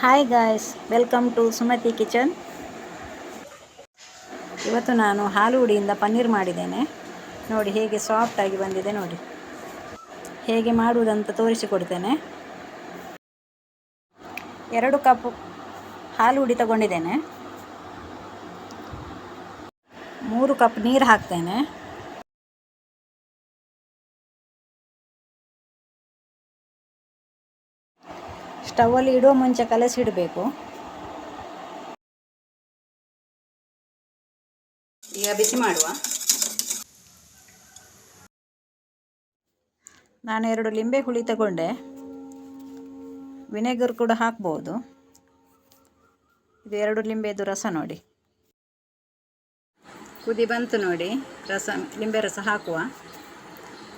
Hi guys welcome to Sumathi kitchen ಇವತ್ತು ನಾನು ಹಾಲು ಹುಡಿಯಿಂದ ಪನ್ನೀರ್ ಮಾಡಿದ್ದೇನೆ. ನೋಡಿ ಹೇಗೆ ಸಾಫ್ಟಾಗಿ ಬಂದಿದೆ ನೋಡಿ. ಹೇಗೆ ಮಾಡುವುದಂತ ತೋರಿಸಿಕೊಡ್ತೇನೆ. ಎರಡು ಕಪ್ ಹಾಲು ಹುಡಿ ತಗೊಂಡಿದ್ದೇನೆ. ಮೂರು ಕಪ್ ನೀರು ಹಾಕ್ತೇನೆ. ಸ್ಟವಲ್ಲಿ ಇಡೋ ಮುಂಚೆ ಕಲಸಿಡಬೇಕು ಈಗ ಬಿಸಿ ಮಾಡುವ. ನಾನು ಎರಡು ಲಿಂಬೆ ಹುಳಿ ತಗೊಂಡೆ. ವಿನೆಗರ್ ಕೂಡ ಹಾಕ್ಬೋದು. ಇದು ಎರಡು ಲಿಂಬೆದು ರಸ ನೋಡಿ. ಕುದಿ ಬಂತು ನೋಡಿ ರಸ ಲಿಂಬೆ ರಸ ಹಾಕುವ.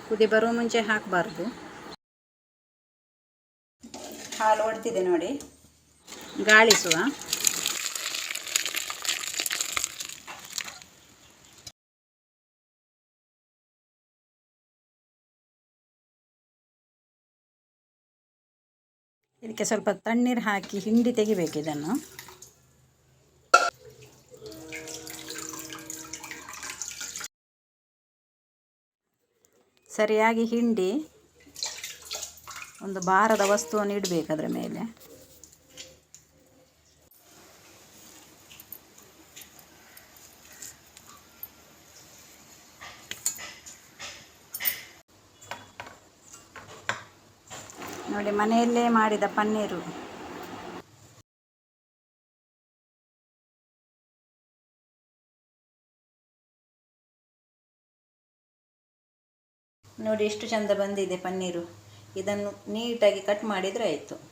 ಕುದಿ ಬರುವ ಮುಂಚೆ ಹಾಕಬಾರ್ದು. ಹಾಲು ಒಡ್ತಿದೆ ನೋಡಿ. ಗಾಳಿಸುವ. ಇದಕ್ಕೆ ಸ್ವಲ್ಪ ತಣ್ಣೀರು ಹಾಕಿ ಹಿಂಡಿ ತೆಗಿಬೇಕು ಇದನ್ನು. ಸರಿಯಾಗಿ ಹಿಂಡಿ ಒಂದು ಭಾರದ ವಸ್ತುವನ್ನು ಇಡಬೇಕು ಅದರ ಮೇಲೆ. ನೋಡಿ, ಮನೆಯಲ್ಲೇ ಮಾಡಿದ ಪನ್ನೀರು. ನೋಡಿ, ಎಷ್ಟು ಚಂದ ಬಂದಿದೆ ಪನ್ನೀರು. ಇದನ್ನು ನೀಟಾಗಿ ಕಟ್ ಮಾಡಿದರೆ ಆಯಿತು.